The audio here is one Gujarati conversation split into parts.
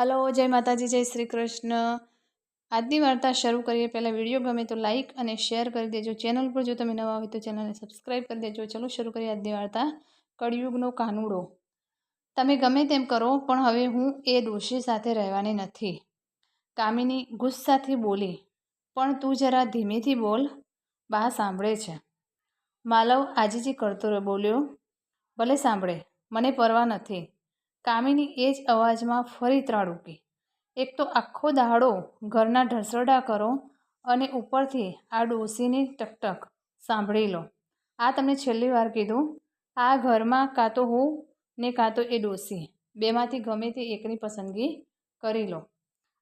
હલો, જય માતાજી, જય શ્રી કૃષ્ણ. આજની વાર્તા શરૂ કરીએ. પહેલાં વીડિયો ગમે તો લાઇક અને શેર કરી દેજો. ચેનલ પર જો તમે નવા હોય તો ચેનલને સબસ્ક્રાઈબ કરી દેજો. ચલો, શરૂ કરીએ આજની વાર્તા. કળિયુગનો કાનુડો. તમે ગમે તેમ કરો, પણ હવે હું એ દોષી સાથે રહેવાની નથી. કામિની ગુસ્સાથી બોલી, પણ તું જરા ધીમેથી બોલ. બા સાંભળે છે. માલવ આજીજી કરતો બોલ્યો, ભલે સાંભળે. મને પરવા નથી. કામિની એ જ અવાજમાં ફરી ત્રાળ ઉકી એક તો આખો દાડો ઘરના ઢસરડા કરો અને ઉપરથી આ ડોસીની ટકટક સાંભળી લો. આ તમને છેલ્લી વાર કીધું. આ ઘરમાં કાં તો હું ને કાં તો એ ડોસી. બેમાંથી ગમે તે એકની પસંદગી કરી લો.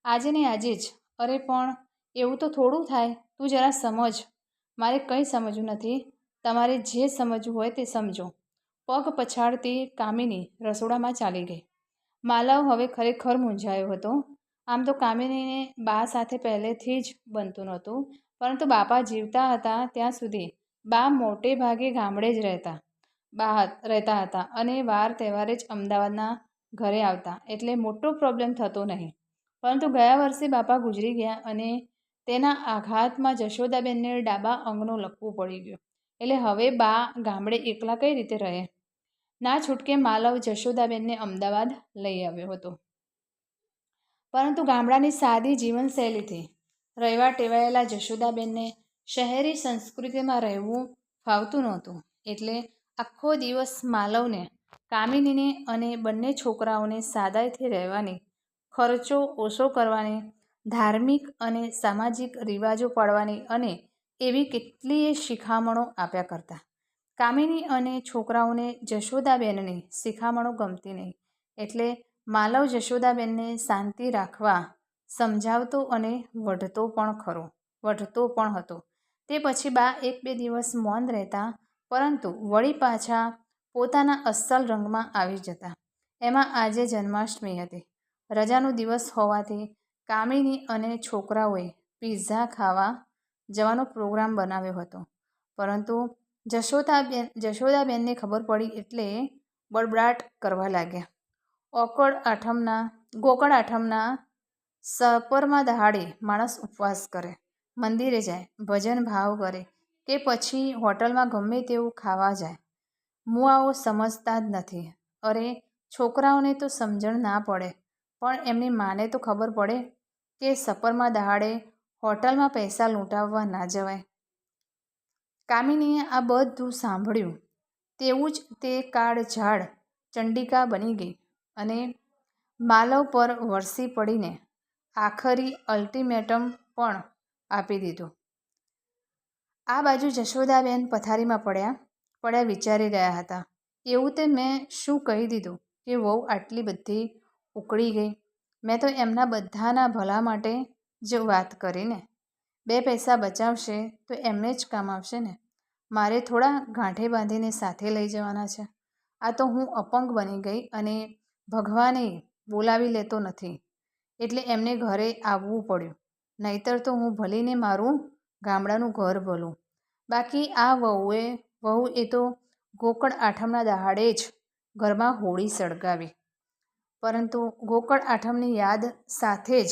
આજે ને આજે જ. અરે પણ, એવું તો થોડું થાય. તું જરા સમજ. મારે કંઈ સમજવું નથી. તમારે જે સમજવું હોય તે સમજો. પગ પછાડતી કામિની રસોડામાં ચાલી ગઈ. માલવ હવે ખરેખર મૂંઝાયો હતો. આમ તો કામિનીને બા સાથે પહેલેથી જ બનતું નહોતું, પરંતુ બાપા જીવતા હતા ત્યાં સુધી બા મોટે ભાગે ગામડે જ રહેતા. બા રહેતા હતા અને વાર તહેવારે જ અમદાવાદના ઘરે આવતા, એટલે મોટો પ્રોબ્લેમ થતો નહીં. પરંતુ ગયા વર્ષે બાપા ગુજરી ગયા અને તેના આઘાતમાં જશોદાબેનને ડાબા અંગનું લખવું પડી ગયું. એટલે હવે બા ગામડે એકલા કઈ રીતે રહે? ના છૂટકે માલવ જશોદાબેનને અમદાવાદ લઈ આવ્યો હતો. પરંતુ ગામડાની સાદી જીવનશૈલીથી રહેવા ટેવાયેલા જશોદાબેનને શહેરી સંસ્કૃતિમાં રહેવું ફાવતું નહોતું. એટલે આખો દિવસ માલવને, કામિનીને અને બંને છોકરાઓને સાદાઈથી રહેવાની ખર્ચો ઓછો કરવાની, ધાર્મિક અને સામાજિક રિવાજો પાડવાની અને એવી કેટલીય શિખામણો આપ્યા કરતા. કામિની અને છોકરાઓને જશોદાબેનની શિખામણો ગમતી નહીં. એટલે માલવ જશોદાબેનને શાંતિ રાખવા સમજાવતો અને વઢતો પણ ખરો, વઢતો પણ હતો. તે પછી બા એક બે દિવસ મૌન રહેતા, પરંતુ વળી પાછા પોતાના અસલ રંગમાં આવી જતા. એમાં આજે જન્માષ્ટમી હતી. રજાનો દિવસ હોવાથી કામિની અને છોકરાઓએ પિઝા ખાવા જવાનો પ્રોગ્રામ બનાવ્યો હતો. પરંતુ જશોદાબેન જશોદાબેનને ખબર પડી એટલે બળબડાટ કરવા લાગ્યા. ઓકળ આઠમના, ગોકળ આઠમના સપરમાં દહાડે માણસ ઉપવાસ કરે, મંદિરે જાય, ભજન ભાવ કરે કે પછી હોટલમાં ગમે તેવું ખાવા જાય. મુઆઓ સમજતા જ નથી. અરે, છોકરાઓને તો સમજણ ના પડે. પણ એમની માને તો ખબર પડે કે સપરમાં દહાડે હોટલમાં પૈસા લૂંટાવવા ના જવાય. કામિનીએ આ બધું સાંભળ્યું. તેવું જ તે કાળ ઝાડ ચંડિકા બની ગઈ અને માલવ પર વરસી પડીને આખરી અલ્ટિમેટમ પણ આપી દીધું. આ બાજુ જશોદાબેન પથારીમાં પડ્યા પડ્યા વિચારી રહ્યા હતા. એવું તે મેં શું કહી દીધું કે વહુ આટલી બધી ઉકળી ગઈ? મેં તો એમના બધાના ભલા માટે જ વાત કરીને બે પૈસા બચાવશે તો એમને જ કામ આવશે ને? મારે થોડા ગાંઠે બાંધીને સાથે લઈ જવાના છે. આ તો હું અપંગ બની ગઈ અને ભગવાને બોલાવી લેતો નથી. એટલે એમને ઘરે આવવું પડ્યું. નહીતર તો હું ભલીને મારું ગામડાનું ઘર ભલું. બાકી આ વહુએ, વહુ એ તો ગોકળ આઠમના દહાડે જ ઘરમાં હોળી સળગાવી. પરંતુ ગોકળ આઠમની યાદ સાથે જ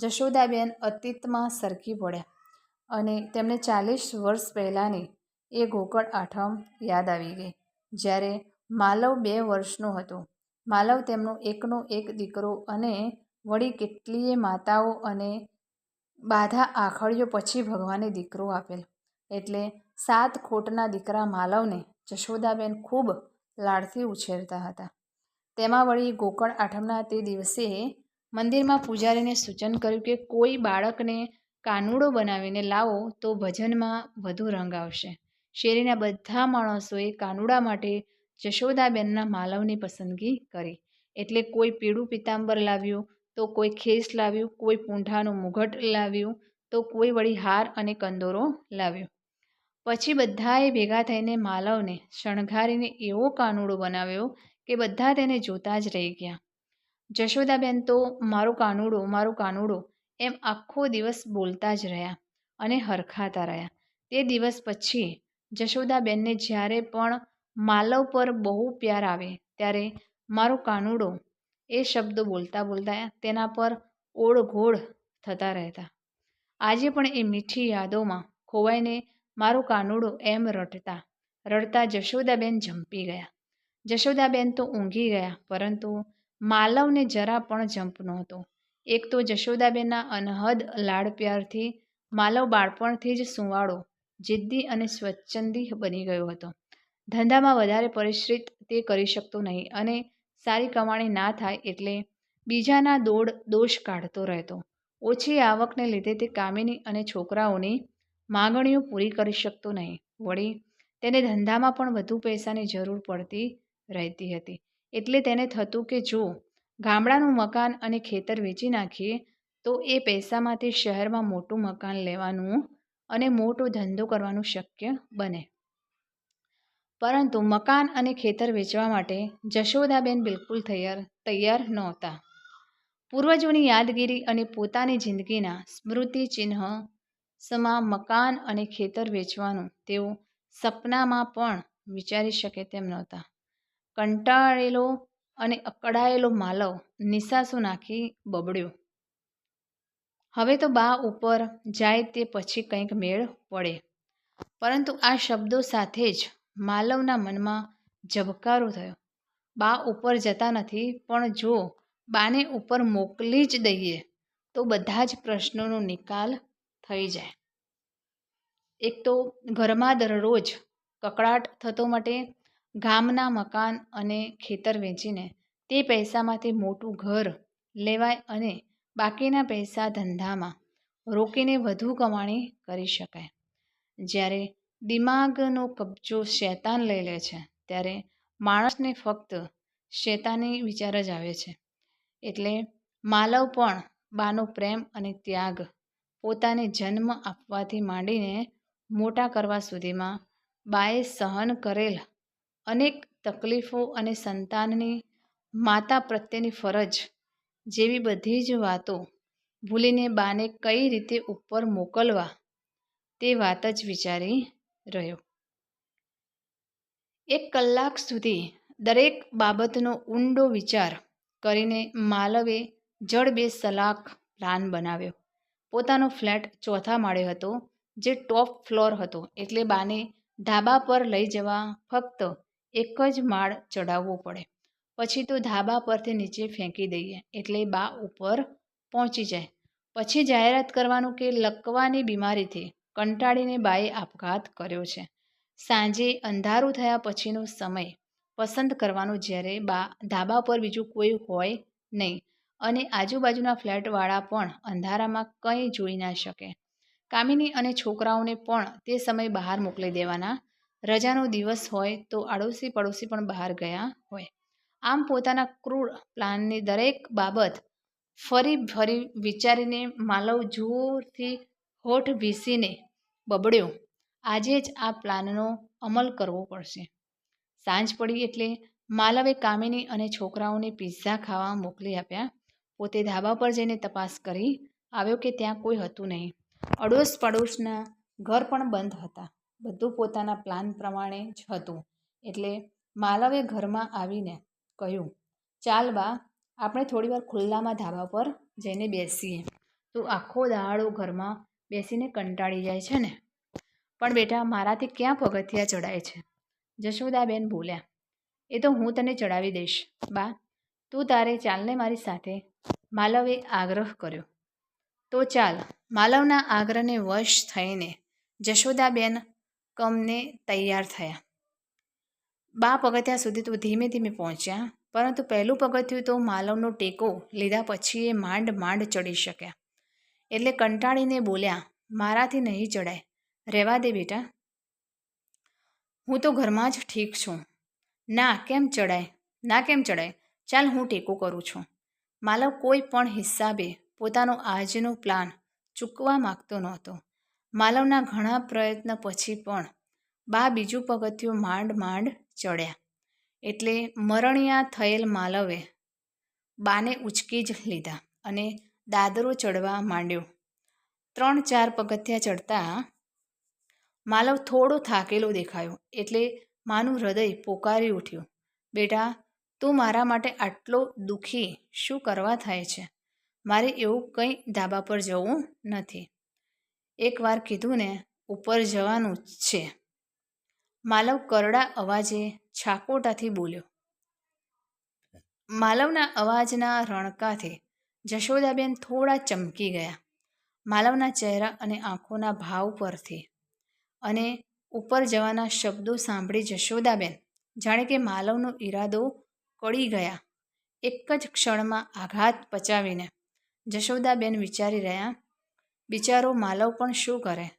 જશોદાબેન અતીતમાં સરકી પડ્યા અને તેમને ચાલીસ વર્ષ પહેલાંની એ ગોકળ આઠમ યાદ આવી ગઈ, જ્યારે માલવ બે વર્ષનો હતો. માલવ તેમનો એકનો એક દીકરો અને વળી કેટલીય માતાઓ અને બાધા આખડીઓ પછી ભગવાને દીકરો આપેલ. એટલે સાત ખોટના દીકરા માલવને જશોદાબેન ખૂબ લાડથી ઉછેરતા હતા. તેમાં વળી ગોકળ આઠમના તે દિવસે મંદિરમાં પૂજારીને સૂચન કર્યું કે કોઈ બાળકને કાનુડો બનાવીને લાવો તો ભજનમાં વધુ રંગ આવશે. શેરીના બધા માણસોએ કાનુડા માટે જશોદાબેનના માલવની પસંદગી કરી. એટલે કોઈ પીળું પિતાંબર લાવ્યું, તો કોઈ ખેસ લાવ્યું, કોઈ પૂંઠાનું મુઘટ લાવ્યું, તો કોઈ વળી હાર અને કંદોરો લાવ્યો. પછી બધાએ ભેગા થઈને માલવને શણગારીને એવો કાનુડો બનાવ્યો કે બધા તેને જોતા જ રહી ગયા. જશોદાબેન તો, મારો કાનુડો મારો કાનુડો, એમ આખો દિવસ બોલતા જ રહ્યા અને હરખાતા રહ્યા. તે દિવસ પછી જશોદાબેનને જ્યારે પણ માલવ પર બહુ પ્યાર આવે, ત્યારે મારો કાનુડો એ શબ્દો બોલતા બોલતા તેના પર ઓળઘોળ થતા રહેતા. આજે પણ એ મીઠી યાદોમાં ખોવાઈને મારો કાનુડો એમ રટતા, રડતા જશોદાબેન ઝંપી ગયા. જશોદાબેન તો ઊંઘી ગયા, પરંતુ માલવને જરા પણ જંપ નહોતો. એક તો જશોદાબેનના અનહદ લાડ પ્યારથી માલવ બાળપણથી જ સુંવાળો, જિદ્દી અને સ્વચ્છંદી બની ગયો હતો. ધંધામાં વધારે પરિશ્રિત તે કરી શકતો નહીં અને સારી કમાણી ના થાય એટલે બીજાના દોડ દોષ કાઢતો રહેતો. ઓછી આવકને લીધે તે કામિની અને છોકરાઓની માગણીઓ પૂરી કરી શકતો નહીં. વળી તેને ધંધામાં પણ વધુ પૈસાની જરૂર પડતી રહેતી હતી. એટલે તેને થતું કે જો ગામડાનું મકાન અને ખેતર વેચી નાખીએ, તો એ પૈસામાંથી શહેરમાં મોટું મકાન લેવાનું અને મોટો ધંધો કરવાનું શક્ય બને. પરંતુ મકાન અને ખેતર વેચવા માટે જશોદાબેન બિલકુલ તૈયાર તૈયાર નહોતા. પૂર્વજોની યાદગીરી અને પોતાની જિંદગીના સ્મૃતિ ચિહ્ન સમા મકાન અને ખેતર વેચવાનું તેઓ સપનામાં પણ વિચારી શકે તેમ નહોતા. કંટાળેલો અને અકળાયેલો માલવ નિસાસો નાખી બબડ્યો. હવે તો બા ઉપર જાય તે પછી કંઈક મેળ પડે. પરંતુ આ શબ્દો સાથે જ માલવના મનમાં ઝબકારો થયો. બા ઉપર જતા નથી, પણ જો બાને ઉપર મોકલી જ દઈએ, તો બધા જ પ્રશ્નોનો નિકાલ થઈ જાય. એક તો ઘરમાં દરરોજ કકળાટ થતો માટે ગામના મકાન અને ખેતર વેચીને તે પૈસામાંથી મોટું ઘર લેવાય અને બાકીના પૈસા ધંધામાં રોકીને વધુ કમાણી કરી શકાય. જ્યારે દિમાગનો કબજો શેતાન લઈ લે છે, ત્યારે માણસને ફક્ત શેતાની વિચાર જ આવે છે. એટલે માલવ પણ બાનો પ્રેમ અને ત્યાગ પોતાને જન્મ આપવાથી માંડીને મોટા કરવા સુધીમાં બાએ સહન કરેલ અનેક તકલીફો અને સંતાનની માતા પ્રત્યેની ફરજ જેવી બધી જ વાતો ભૂલીને બાને કઈ રીતે ઉપર મોકલવા તે વાત જ વિચારી રહ્યો. એક કલાક સુધી દરેક બાબતનો ઊંડો વિચાર કરીને માલવે જડ બે સલાક પ્લાન બનાવ્યો. પોતાનો ફ્લેટ ચોથા માળે હતો, જે ટોપ ફ્લોર હતો, એટલે બાને ધાબા પર લઈ જવા ફક્ત એક જ માળ ચડાવવો પડે. પછી તો ધાબા પરથી નીચે ફેંકી દઈએ, એટલે બા ઉપર પહોંચી જાય. પછી જાહેરાત કરવાનું કે લકવાની બીમારીથી કંટાળીને બાએ આપઘાત કર્યો છે. સાંજે અંધારું થયા પછીનો સમય. પસંદ કરવાનો જ્યારે બા ધાબા પર બીજું કોઈ હોય નહીં અને આજુબાજુના ફ્લેટવાળા પણ અંધારામાં કંઈ જોઈ ના શકે. કામિની અને છોકરાઓને પણ તે સમય બહાર મોકલી દેવાના રજાનો દિવસ હોય તો આડોશી પડોશી પણ બહાર ગયા હોય. આમ પોતાના ક્રૂર પ્લાનની દરેક બાબત ફરી ફરી વિચારીને માલવ જોરથી હોઠ ભીસીને બબડ્યો. આજે જ આ પ્લાનનો અમલ કરવો પડશે. સાંજ પડી એટલે માલવે કામિની અને છોકરાઓને પિઝા ખાવા મોકલી આપ્યા. પોતે ધાબા પર જઈને તપાસ કરી, આવ્યો કે ત્યાં કોઈ હતું નહીં. અડોશ પડોશના ઘર પણ બંધ હતા. બધું પોતાના પ્લાન પ્રમાણે જ હતું. એટલે માલવે ઘરમાં આવીને કહ્યું, ચાલ બા, આપણે થોડીવાર ખુલ્લામાં ધાબા પર જઈને બેસીએ. તું આખો દાડો ઘરમાં બેસીને કંટાળી જાય છે ને? પણ બેટા, મારાથી ક્યાં પગથિયા ચડાય છે? જશોદાબેન બોલ્યા, એ તો હું તને ચડાવી દઈશ. બા, તું તારે ચાલને મારી સાથે માલવે આગ્રહ કર્યો. તો ચાલ, માલવના આગ્રહને વશ થઈને જશોદાબેન કમને તૈયાર થયા. બા પગથિયા સુધી તો ધીમે ધીમે પહોંચ્યા, પરંતુ પહેલું પગથિયું તો માલવનો ટેકો લીધા પછી એ માંડ માંડ ચડી શક્યા. એટલે કંટાળીને બોલ્યા, મારાથી નહીં ચડાય. રહેવા દે બેટા. હું તો ઘરમાં જ ઠીક છું. ના, કેમ ચડાય? ના, કેમ ચડાય? ચાલ, હું ટેકો કરું છું. માલવ કોઈ પણ હિસાબે પોતાનો આજનો પ્લાન ચૂકવા માગતો નહોતો. માલવના ઘણા પ્રયત્ન પછી પણ બા બીજું પગથિયું માંડ માંડ ચડ્યા. એટલે મરણિયા થયેલ માલવે બાને ઉચકી જ લીધા અને દાદરો ચડવા માંડ્યો. ત્રણ ચાર પગથિયા ચડતા માલવ થોડો થાકેલો દેખાયો એટલે માનું હૃદય પોકારી ઉઠ્યું. બેટા, તું મારા માટે આટલો દુઃખી શું કરવા થાય છે? મારે એવું કંઈ ધાબા પર જવું નથી. એકવાર કીધું ને ઉપર જવાનું છે. માલવ કરડા અવાજે છાકોટાથી બોલ્યો. માલવના અવાજના રણકાથી જશોદાબેન થોડા ચમકી ગયા. માલવના ચહેરા અને આંખોના ભાવ પરથી અને ઉપર જવાના શબ્દો સાંભળી જશોદાબેન, જાણે કે માલવનો ઈરાદો કળી ગયા. એક જ ક્ષણમાં આઘાત પચાવીને જશોદાબેન વિચારી રહ્યા બિચારો માલવ પણ શું કરે?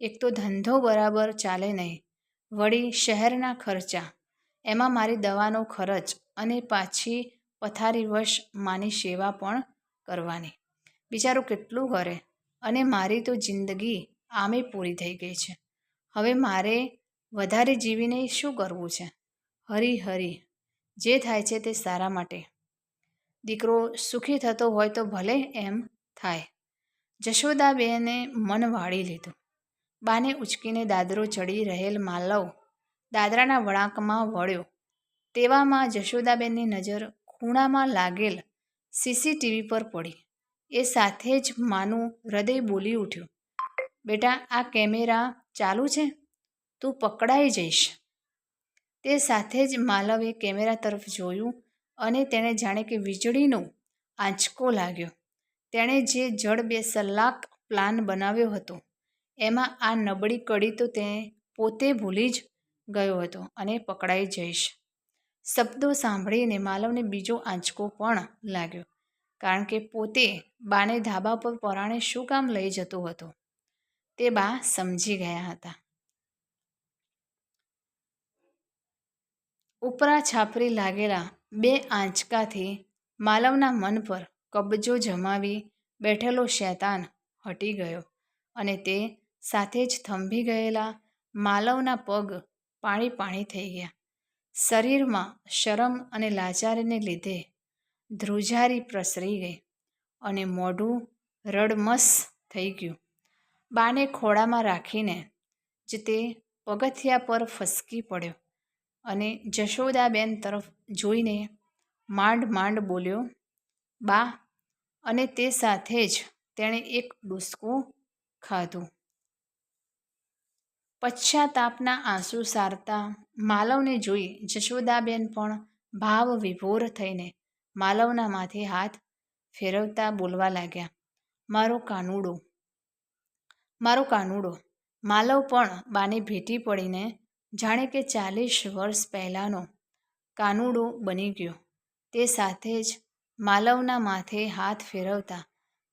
એક તો ધંધો બરાબર ચાલે નહીં. વળી શહેરના ખર્ચા. એમાં મારી દવાનો ખર્ચ અને પાછી પથારીવશ માની સેવા પણ કરવાની. બિચારો કેટલું કરે? અને મારી તો જિંદગી આમે પૂરી થઈ ગઈ છે. હવે મારે વધારે જીવીને શું કરવું છે? હરી હરી. જે થાય છે તે સારા માટે. દીકરો સુખી થતો હોય તો ભલે એમ થાય. જશોદાબેને મન વાળી લીધું. બાને ઉચકીને દાદરો ચડી રહેલ માલવ દાદરાના વળાંકમાં વળ્યો. તેવામાં જશોદાબેનની નજર ખૂણામાં લાગેલ સીસીટીવી પર પડી. એ સાથે જ માનું હૃદય બોલી ઉઠ્યું. બેટા, આ કેમેરા ચાલુ છે? તું પકડાઈ જઈશ. તે સાથે જ માલવે કેમેરા તરફ જોયું અને તેણે જાણે કે વીજળીનો આંચકો લાગ્યો. તેણે જે જડ બે સલાક પ્લાન બનાવ્યો હતો, એમાં આ નબળી કડી તો તે પોતે ભૂલી જ ગયો હતો અને પકડાઈ જઈશ. શબ્દો સાંભળીને માલવને બીજો આંચકો પણ લાગ્યો, કારણ કે પોતે બાને ધાબા પર પરાણે શું કામ લઈ જતો હતો, તે બા સમજી ગયા હતા. ઉપરા છાપરી લાગેલા બે આંચકાથી માલવના મન પર કબજો જમાવી બેઠેલો શૈતાન હટી ગયો અને તે સાથે જ થંભી ગયેલા માલવના પગ પાણી પાણી થઈ ગયા. શરીરમાં શરમ અને લાચારીને લીધે ધ્રુજારી પ્રસરી ગઈ અને મોઢું રડમસ થઈ ગયું. બાને ખોળામાં રાખીને જ તે પગથિયા પર ફસકી પડ્યો અને જશોદાબેન તરફ જોઈને માંડ માંડ બોલ્યો, બા અને તે સાથે જ તેણે એક ડૂસકું ખાધું. પશ્ચાતાપના આંસુ સારતા માલવને જોઈ જશોદાબેન પણ ભાવ વિભોર થઈને માલવના માથે હાથ ફેરવતા બોલવા લાગ્યા, મારો કાનુડો મારો કાનુડો. માલવ પણ બાને ભેટી પડીને જાણે કે ચાલીસ વર્ષ પહેલાંનો કાનુડો બની ગયો. તે સાથે જ માલવના માથે હાથ ફેરવતા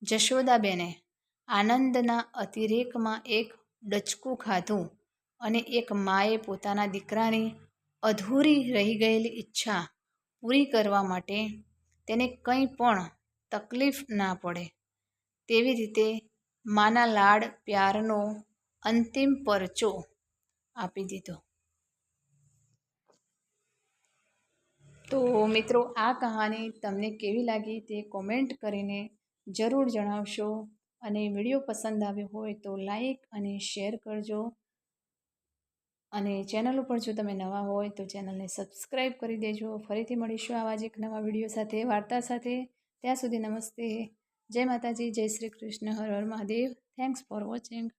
જશોદાબેને આનંદના અતિરેકમાં એક ડચકું ખાધું અને એક માએ પોતાના દીકરાની અધૂરી રહી ગયેલી ઈચ્છા પૂરી કરવા માટે તેને કંઈ પણ તકલીફ ના પડે. તેવી રીતે માના લાડ પ્યારનો અંતિમ પરચો આપી દીધો. તો મિત્રો, આ કહાની તમને કેવી લાગી તે કોમેન્ટ કરીને જરૂર જણાવશો. અને વીડિયો પસંદ આવ્યો હોય તો લાઈક અને શેર કરજો. અને ચેનલ ઉપર જો તમે નવા હોય તો ચેનલને સબસ્ક્રાઈબ કરી દેજો. ફરીથી મળીશું આવા જ એક નવા વીડિયો સાથે, વાર્તા સાથે. ત્યાં સુધી નમસ્તે. જય માતાજી, જય શ્રી કૃષ્ણ. હર હર મહાદેવ. Thanks for watching